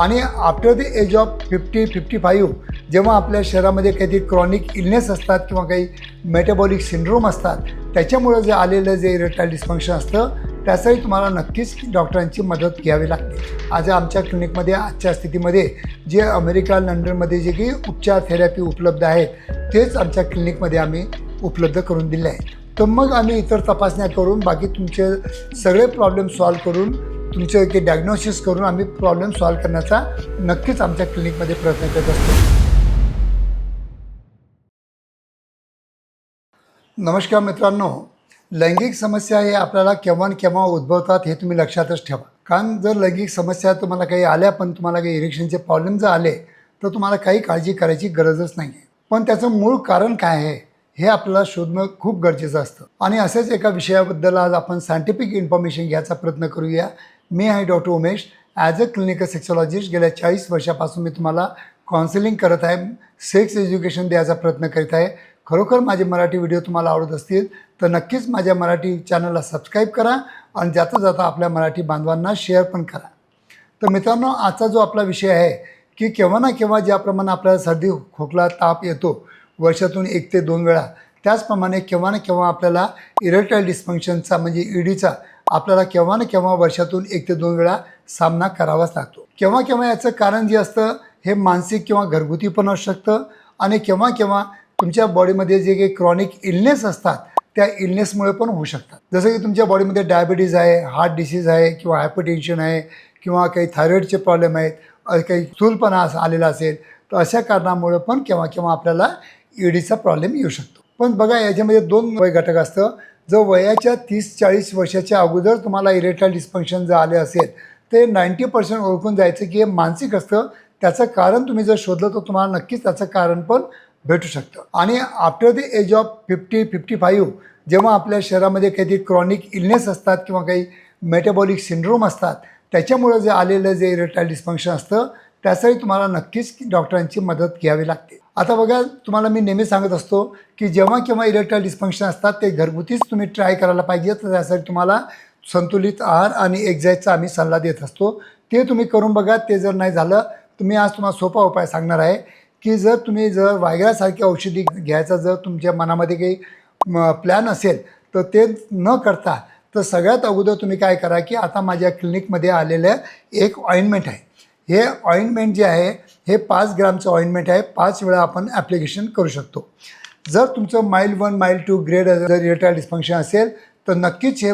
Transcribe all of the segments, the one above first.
आणि after the age of fifty fifty five जेव्हा आपल्या शरीरामध्ये काहीतरी क्रॉनिक इलनेस असतात किंवा काही मेटाबॉलिक सिंड्रोम असतात त्याच्यामुळं जे आलेलं जे इरेक्टाईल डिस्फंक्शन असतं त्यासाठी तुम्हाला नक्कीच डॉक्टरांची मदत घ्यावी लागते. आज आमच्या क्लिनिकमध्ये आजच्या स्थितीमध्ये जे अमेरिका लंडनमध्ये जे काही उपचार थेरपी उपलब्ध आहेत तेच आमच्या क्लिनिकमध्ये आम्ही उपलब्ध करून दिले आहेत. तर मग आम्ही इतर तपासण्या करून बाकी तुमचे सगळे प्रॉब्लेम सॉल्व्ह करून तुमचे काही डायग्नोसिस करून आम्ही प्रॉब्लेम सॉल्व्ह करण्याचा नक्कीच आमच्या क्लिनिकमध्ये प्रयत्न करत असतो. नमस्कार मित्रांनो. लैंगिक समस्या हे आपल्याला केव्हा केव्हा उद्भवतात हे तुम्ही लक्षातच ठेवा. कारण जर लैंगिक समस्या तुम्हाला काही आल्या पण तुम्हाला काही इरेक्शनचे प्रॉब्लेम जर आले तर तुम्हाला काही काळजी करायची गरजच नाही आहे पण त्याचं मूळ कारण काय आहे हे आपल्याला शोधणं खूप गरजेचं असतं. आणि असेच एका विषयाबद्दल आज आपण सायंटिफिक इन्फॉर्मेशन घ्यायचा प्रयत्न करूया. मी आहे doctor Umesh. As a clinical sexologist गेल्या चाळीस वर्षापासून मी तुम्हाला काउन्सिलिंग करत आहे. सेक्स एज्युकेशन द्यायचा प्रयत्न करीत आहे. खरोखर माझे मराठी व्हिडिओ तुम्हाला आवडत असतील तर नक्कीच माझ्या मराठी चॅनलला सबस्क्राईब करा आणि जाता जाता आपल्या मराठी बांधवांना शेअर पण करा. तर मित्रांनो आजचा जो आपला विषय आहे की केव्हा ना केव्हा ज्याप्रमाणे आपल्याला सर्दी खोकला ताप येतो वर्षातून एक ते दोन वेळा त्याचप्रमाणे केव्हा ना केव्हा आपल्याला इरेक्टाईल डिस्फंक्शनचा म्हणजे ईडीचा आपल्याला केव्हा ना केव्हा वर्षातून एक ते दोन वेळा सामना करावाच लागतो. केव्हा केव्हा याचं कारण जे असतं हे मानसिक किंवा घरगुती पण असू शकतं आणि केव्हा केव्हा तुमच्या बॉडीमध्ये जे काही क्रॉनिक इलनेस असतात त्या इलनेसमुळे पण होऊ शकतात. जसं की तुमच्या बॉडीमध्ये डायबिटीज आहे हार्ट डिसीज आहे किंवा हायपरटेन्शन आहे किंवा काही थायरॉईडचे प्रॉब्लेम आहेत काही स्थूलपणा आलेला असेल तर अशा कारणामुळे पण केव्हा केव्हा आपल्याला ईडीचा प्रॉब्लेम येऊ शकतो. पण बघा याच्यामध्ये दोन वय घटक असतं. जर वयाच्या तीस चाळीस वर्षाच्या अगोदर तुम्हाला इरेक्टाईल डिस्फंक्शन जर आले असेल ते नाईंटी पर्सेंट ओळखून जायचं की हे मानसिक असतं. त्याचं कारण तुम्ही जर शोधलं तर तुम्हाला नक्कीच त्याचं कारण पण भेटू शकतं. आणि after the age of fifty fifty five जेव्हा आपल्या शरीरामध्ये काहीतरी क्रॉनिक इलनेस असतात किंवा काही मेटाबॉलिक सिंड्रोम असतात त्याच्यामुळं जे आलेलं जे इरेक्टाईल डिस्फंक्शन असतं त्यासाठी तुम्हाला नक्कीच डॉक्टरांची मदत घ्यावी लागते. आता बघा तुम्हाला मी नेहमी सांगत असतो की जेव्हा केव्हा इरेक्टाईल डिस्फंक्शन असतात ते घरगुतीच तुम्ही ट्राय करायला पाहिजे. तर त्यासाठी तुम्हाला संतुलित आहार आणि एक्झाईजचा आम्ही सल्ला देत असतो. ते तुम्ही करून बघा. ते जर नाही झालं तुम्ही आज तुम्हाला सोपा उपाय सांगणार आहे की जर तुम्ही जर वायग्रासारखी औषधी घ्यायचा जर तुमच्या मनामध्ये काही प्लॅन असेल तर ते न करता तर सगळ्यात अगोदर तुम्ही काय करा की आता माझ्या क्लिनिकमध्ये आलेलं एक ऑइंटमेंट आहे. हे ऑइंटमेंट जे आहे हे पाच ग्रामचं ऑइंटमेंट आहे. पाच वेळा आपण ॲप्लिकेशन करू शकतो. जर तुमचं mild one mild two grade जर इरेटाईल डिस्फंक्शन असेल तर नक्कीच हे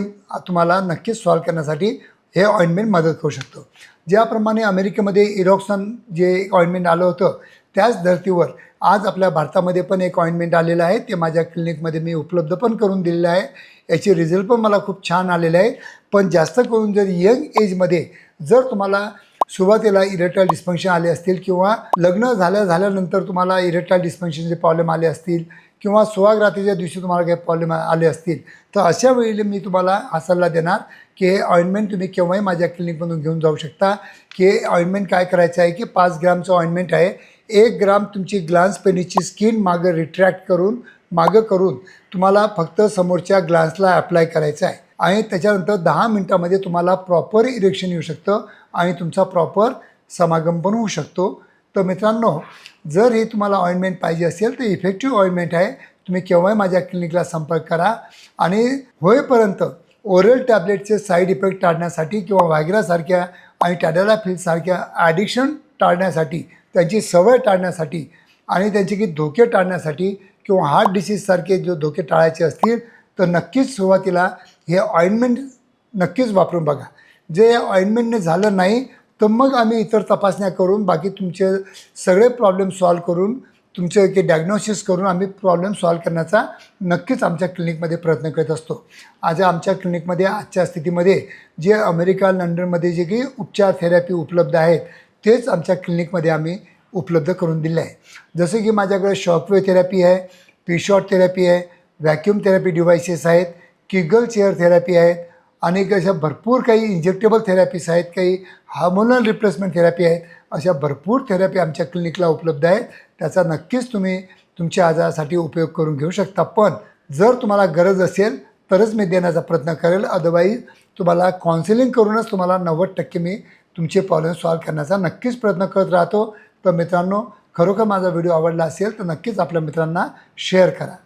तुम्हाला नक्कीच सॉल्व करण्यासाठी हे ऑइंटमेंट मदत करू शकतं. ज्याप्रमाणे अमेरिकेमध्ये इरॉक्सन जे ऑइंटमेंट आलं होतं त्याच धर्तीवर आज आपल्या भारतामध्ये पण एक ऑइंटमेंट आलेलं आहे. ते माझ्या क्लिनिकमध्ये मी उपलब्ध पण करून दिलेलं आहे. याचे रिझल्ट पण मला खूप छान आलेले आहे. पण जास्त करून जर यंग एजमध्ये जर तुम्हाला सुरुवातीला इरेक्टाईल डिस्फंक्शन आले असतील किंवा लग्न झाल्या झाल्यानंतर तुम्हाला इरेक्टाईल डिस्फंक्शनचे प्रॉब्लेम आले असतील किंवा सुहागरात्रीच्या दिवशी तुम्हाला काही प्रॉब्लेम आले असतील तर अशा वेळी मी तुम्हाला हा सल्ला देणार की हे ऑइंटमेंट तुम्ही केव्हाही माझ्या क्लिनिकमधून घेऊन जाऊ शकता. की हे ऑइंटमेंट काय करायचं आहे की पाच ग्रामचं ऑइंटमेंट आहे. एक ग्राम तुमची ग्लान्स पेनीची स्किन मागं रिट्रॅक्ट करून मागं करून तुम्हाला फक्त समोरच्या ग्लान्सला अप्लाय करायचं आहे. आणि त्याच्यानंतर दहा मिनटामध्ये तुम्हाला प्रॉपर इरेक्शन येऊ शकतं आणि तुमचा प्रॉपर समागम पण होऊ शकतो. तर मित्रांनो जर हे तुम्हाला ऑइंटमेंट पाहिजे असेल तर इफेक्टिव्ह ऑइंटमेंट आहे. तुम्ही केव्हाही माझ्या क्लिनिकला संपर्क करा. आणि होईपर्यंत ओरल टॅबलेटचे साईड इफेक्ट टाळण्यासाठी किंवा व्हायग्रासारख्या आणि टॅडेलाफिलसारख्या ॲडिक्शन टाळण्यासाठी त्यांची सवय टाळण्यासाठी आणि त्यांचे की धोके टाळण्यासाठी किंवा हार्ट डिसीजसारखे जो धोके टाळायचे असतील तर नक्कीच सुरुवातीला हे ऑइंटमेंट नक्कीच वापरून बघा. जे ऑइंटमेंटने झालं नाही तर मग आम्ही इतर तपासण्या करून बाकी तुमचे सगळे प्रॉब्लेम सॉल्व करून तुमचे की डायग्नोसिस करून आम्ही प्रॉब्लेम सॉल्व करण्याचा नक्कीच आमच्या क्लिनिकमध्ये प्रयत्न करत असतो. आज आमच्या क्लिनिकमध्ये आजच्या स्थितीमध्ये जे अमेरिका लंडनमध्ये जे काही उपचार थेरपी उपलब्ध आहेत तेच आमच्या क्लिनिकमध्ये आम्ही उपलब्ध करून दिले आहे. जसं की माझ्याकडे शॉकवे थेरपी आहे पिशॉट थेरपी आहे व्हॅक्यूम थेरपी डिव्हायसेस आहेत किगल चेअर थेरपी आहेत. अनेक अशा भरपूर काही इंजेक्टेबल थेरपीज आहेत. काही हार्मोनल रिप्लेसमेंट थेरपी आहेत. अशा भरपूर थेरपी आमच्या क्लिनिकला उपलब्ध आहेत. त्याचा नक्कीच तुम्ही तुमच्या आजारासाठी उपयोग करून घेऊ शकता. पण जर तुम्हाला गरज असेल तरच मी देण्याचा प्रयत्न करेल. अदरवाईज तुम्हाला काउन्सिलिंग करूनच तुम्हाला नव्वद टक्के मी तुमचे प्रॉब्लेम सॉल्व्ह करण्याचा नक्कीच प्रयत्न करत राहतो. तर मित्रांनो खरोखर माझा व्हिडिओ आवडला असेल तर नक्कीच आपल्या मित्रांना शेअर करा.